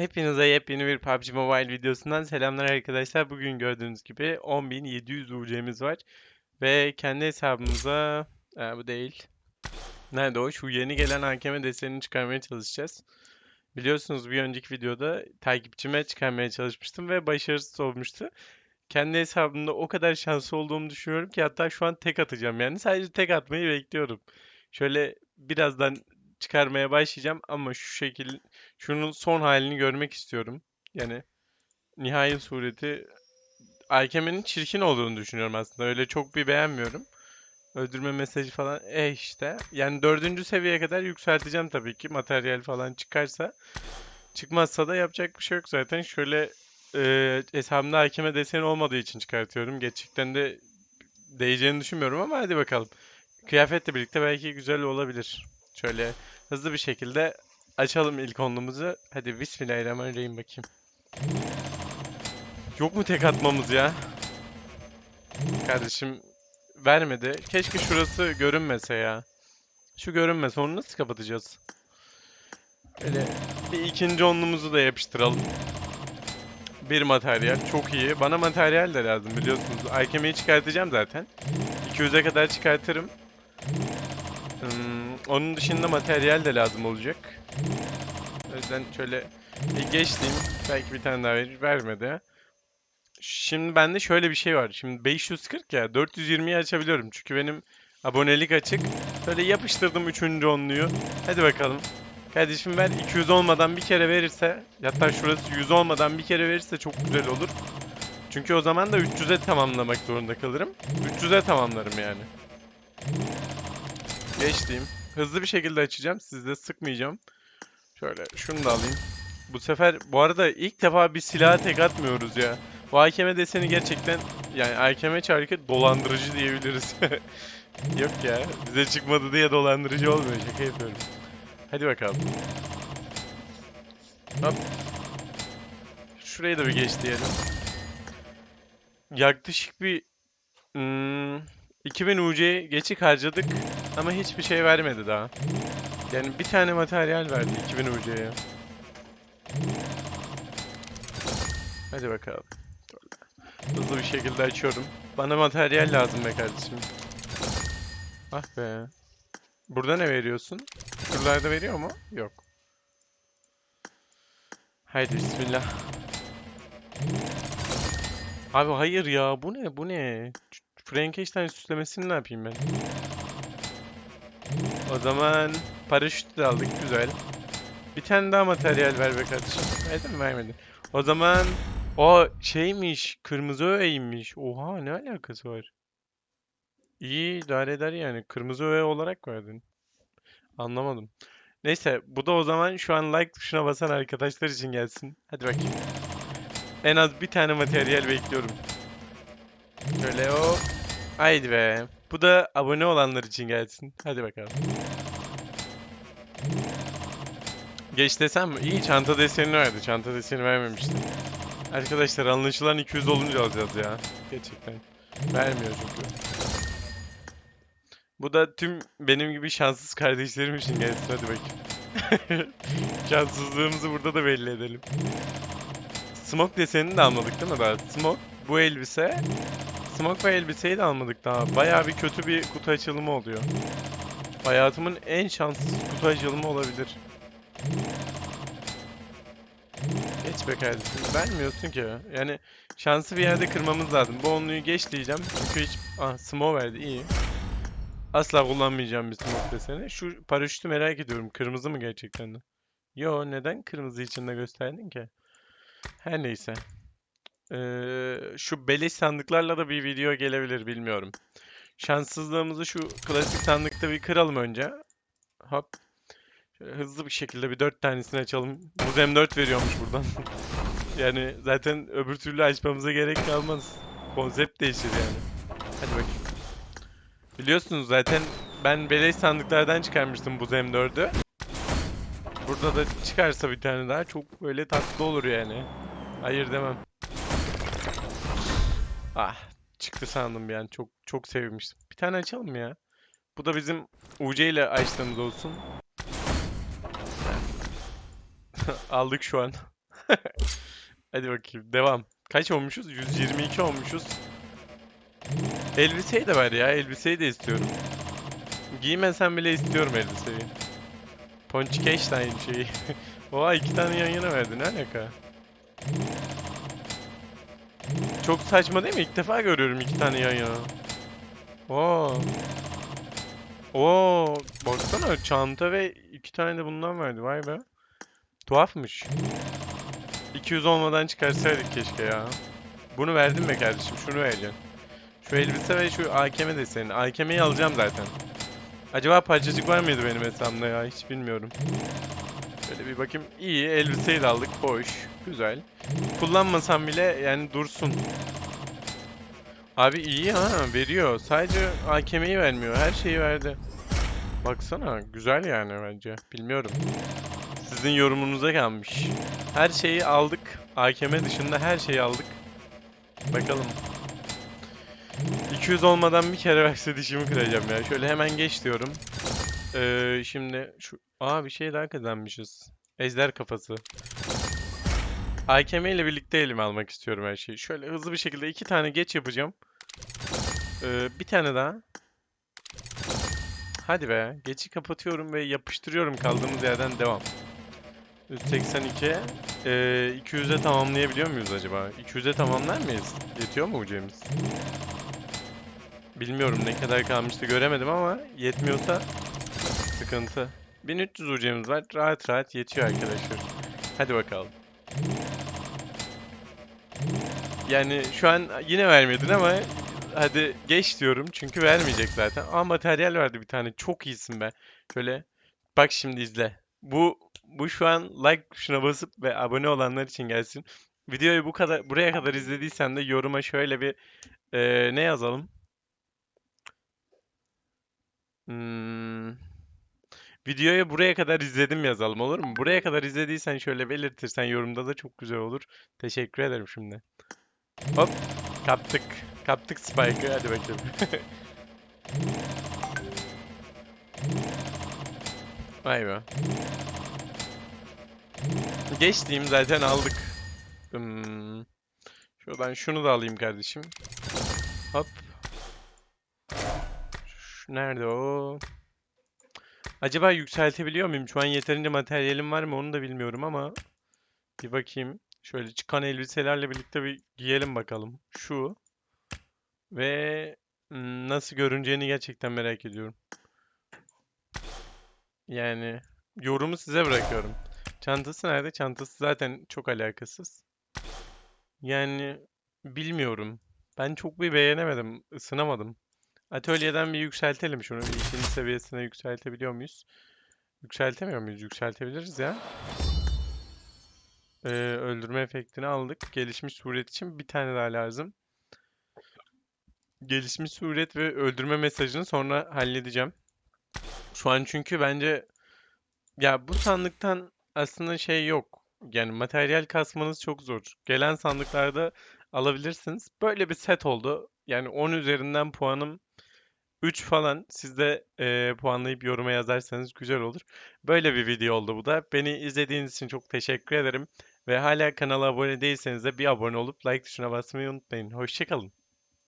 Hepinize yepyeni bir PUBG Mobile videosundan selamlar arkadaşlar. Bugün gördüğünüz gibi 10.700 UC'miz var. Ve kendi hesabımıza... Aa, bu değil. Nerede o? Şu yeni gelen hakeme desenini çıkarmaya çalışacağız. Biliyorsunuz bir önceki videoda takipçime çıkarmaya çalışmıştım ve başarısız olmuştu. Kendi hesabımda o kadar şanslı olduğumu düşünüyorum ki hatta şu an tek atacağım yani. Sadece tek atmayı bekliyorum. Şöyle birazdan çıkarmaya başlayacağım ama şu şekil şunun son halini görmek istiyorum. Yani nihai sureti Alkeme'nin çirkin olduğunu düşünüyorum aslında. Öyle çok bir beğenmiyorum. Öldürme mesajı falan e işte. Yani dördüncü seviyeye kadar yükselteceğim tabii ki. Materyal falan çıkarsa. Çıkmazsa da yapacak bir şey yok zaten. Şöyle e, hesabımda Alkeme deseni olmadığı için çıkartıyorum. Gerçekten de değeceğini düşünmüyorum ama hadi bakalım. Kıyafetle birlikte belki güzel olabilir. Şöyle hızlı bir şekilde açalım ilk onluğumuzu. Hadi bismillahirrahmanirrahim bakayım. Yok mu tek atmamız ya? Kardeşim vermedi. Keşke şurası görünmese ya. Şu görünmese onu nasıl kapatacağız? Böyle bir ikinci onluğumuzu da yapıştıralım. Bir materyal çok iyi. Bana materyal de lazım biliyorsunuz. Alkemiyi çıkartacağım zaten. 200'e kadar çıkartırım. Hmm, onun dışında materyal de lazım olacak. O yüzden şöyle bir geçtiğim belki bir tane daha verir. Vermedi. Şimdi bende şöyle bir şey var. Şimdi 540 ya 420'yi açabiliyorum. Çünkü benim abonelik açık. Böyle yapıştırdım 3. onluyu. Hadi bakalım. Kardeşim ver 200 olmadan bir kere verirse hatta şurası 100 olmadan bir kere verirse çok güzel olur. Çünkü o zaman da 300'e tamamlamak zorunda kalırım. 300'e tamamlarım yani. Geçtiğim. Hızlı bir şekilde açacağım. Sizde sıkmayacağım. Şöyle şunu da alayım. Bu sefer bu arada ilk defa bir silaha tek atmıyoruz ya. Bu hakeme deseni gerçekten yani hakeme çarkı dolandırıcı diyebiliriz. Yok ya bize çıkmadı diye dolandırıcı olmuyor şaka yapıyorum. Hadi bakalım. Hop. Şurayı da bir geç diyelim. Yaklaşık bir hmm, 2000 UC geçik harcadık ama hiçbir şey vermedi daha. Yani bir tane materyal verdi 2000 UC'ye. Hadi bakalım. Hızlı bir şekilde açıyorum. Bana materyal lazım be kardeşim. Ah be. Burada ne veriyorsun? Şuralarda veriyor mu? Yok. Haydi bismillah. Abi hayır ya bu ne bu ne? Frankenstein süslemesini ne yapayım ben? O zaman paraşütü de aldık güzel. Bir tane daha materyal ver be kardeşim. Verdi mi. O zaman o şeymiş kırmızı öğeymiş. Oha ne alakası var? İyi idare eder yani. Kırmızı öğe olarak verdin. Anlamadım. Neyse bu da o zaman şu an like tuşuna basan arkadaşlar için gelsin. Hadi bakayım. En az bir tane materyal bekliyorum. Şöyle o. Haydi be. Bu da abone olanlar için gelsin. Hadi bakalım. Geç desem mi? İyi çanta desenini verdi. Çanta deseni vermemişti. Arkadaşlar anlaşılan 200 olunca alacağız ya. Gerçekten. Vermiyor çünkü. Bu da tüm benim gibi şanssız kardeşlerim için gelsin. Hadi bakayım. Şanssızlığımızı burada da belli edelim. Smoke desenini de almadık değil mi daha? Smoke, bu elbise. Smoke ve elbiseyi de almadık daha. Bayağı bir kötü bir kutu açılımı oluyor. Hayatımın en şanssız kutu açılımı olabilir. Geç be kardeşim. Vermiyorsun ki. Yani şansı bir yerde kırmamız lazım. Bu onluyu geç diyeceğim. Çünkü hiç... Ah smoke verdi. iyi. Asla kullanmayacağım bir smoke deseni. Şu paraşütü merak ediyorum. Kırmızı mı gerçekten? Yo neden kırmızı içinde gösterdin ki? Her neyse. Ee, şu beleş sandıklarla da bir video gelebilir bilmiyorum. Şanssızlığımızı şu klasik sandıkta bir kıralım önce. Hop. Şöyle hızlı bir şekilde bir dört tanesini açalım. Buz M4 veriyormuş buradan. yani zaten öbür türlü açmamıza gerek kalmaz. Konsept değişir yani. Hadi bakayım. Biliyorsunuz zaten ben beleş sandıklardan çıkarmıştım Buz M4'ü. Burada da çıkarsa bir tane daha çok böyle tatlı olur yani. Hayır demem. Ah çıktı sandım bir an. Çok çok sevmiştim. Bir tane açalım ya. Bu da bizim UC ile açtığımız olsun. Aldık şu an. Hadi bakayım devam. Kaç olmuşuz? 122 olmuşuz. Elbiseyi de ver ya. Elbiseyi de istiyorum. Giymesem bile istiyorum elbiseyi. Ponçikeş de aynı şeyi. Oha iki tane yan yana verdi. Ne alaka? Çok saçma değil mi? İlk defa görüyorum iki tane yan yana. Oo. Oo, baksana çanta ve iki tane de bundan verdi. Vay be. Tuhafmış. 200 olmadan çıkarsaydık keşke ya. Bunu verdin mi kardeşim? Şunu vereceksin. Şu elbise ve şu AKM de senin. AKM'yi alacağım zaten. Acaba parçacık var mıydı benim hesabımda ya? Hiç bilmiyorum. Şöyle bir bakayım. İyi. Elbiseyi de aldık. Hoş. Güzel. Kullanmasam bile yani dursun. Abi iyi ha. Veriyor. Sadece AKM'yi vermiyor. Her şeyi verdi. Baksana. Güzel yani bence. Bilmiyorum. Sizin yorumunuza kalmış. Her şeyi aldık. AKM dışında her şeyi aldık. Bakalım. 200 olmadan bir kere verse dişimi kıracağım ya. Şöyle hemen geç diyorum. Ee, şimdi şu... Aa bir şey daha kazanmışız. Ejder kafası. AKM ile birlikte elime almak istiyorum her şeyi. Şöyle hızlı bir şekilde iki tane geç yapacağım. Ee, bir tane daha. Hadi be. Geçi kapatıyorum ve yapıştırıyorum kaldığımız yerden devam. 182. Ee, 200'e tamamlayabiliyor muyuz acaba? 200'e tamamlar mıyız? Yetiyor mu ucumuz? Bilmiyorum ne kadar kalmıştı göremedim ama yetmiyorsa sıkıntı. 1300 ucumuz var. Rahat rahat yetiyor arkadaşlar. Hadi bakalım. Yani şu an yine vermedin ama hadi geç diyorum çünkü vermeyecek zaten. Aa materyal verdi bir tane. Çok iyisin be. Şöyle bak şimdi izle. Bu bu şu an like tuşuna basıp ve abone olanlar için gelsin. Videoyu bu kadar buraya kadar izlediysen de yoruma şöyle bir eee, ne yazalım? Hmm, videoyu buraya kadar izledim yazalım olur mu? Buraya kadar izlediysen şöyle belirtirsen yorumda da çok güzel olur. Teşekkür ederim şimdi. Hop kaptık. Kaptık Spike'ı hadi bakalım. Vay be. Geçtiğim zaten aldık. Hmm. Şuradan şunu da alayım kardeşim. Hop. Nerede o? Acaba yükseltebiliyor muyum? Şu an yeterince materyalim var mı onu da bilmiyorum ama bir bakayım. Şöyle çıkan elbiselerle birlikte bir giyelim bakalım. Şu ve hmm, nasıl görüneceğini gerçekten merak ediyorum. Yani yorumu size bırakıyorum. Çantası nerede? Çantası zaten çok alakasız. Yani bilmiyorum. Ben çok bir beğenemedim, ısınamadım. Atölyeden bir yükseltelim şunu. Bir ikinci seviyesine yükseltebiliyor muyuz? Yükseltemiyor muyuz? Yükseltebiliriz ya. Ee, öldürme efektini aldık. Gelişmiş suret için bir tane daha lazım. Gelişmiş suret ve öldürme mesajını sonra halledeceğim. Şu an çünkü bence ya bu sandıktan aslında şey yok. Yani materyal kasmanız çok zor. Gelen sandıklarda alabilirsiniz. Böyle bir set oldu. Yani 10 üzerinden puanım 3 falan. Siz de eee, puanlayıp yoruma yazarsanız güzel olur. Böyle bir video oldu bu da. Beni izlediğiniz için çok teşekkür ederim. Ve hala kanala abone değilseniz de bir abone olup like tuşuna basmayı unutmayın. Hoşçakalın.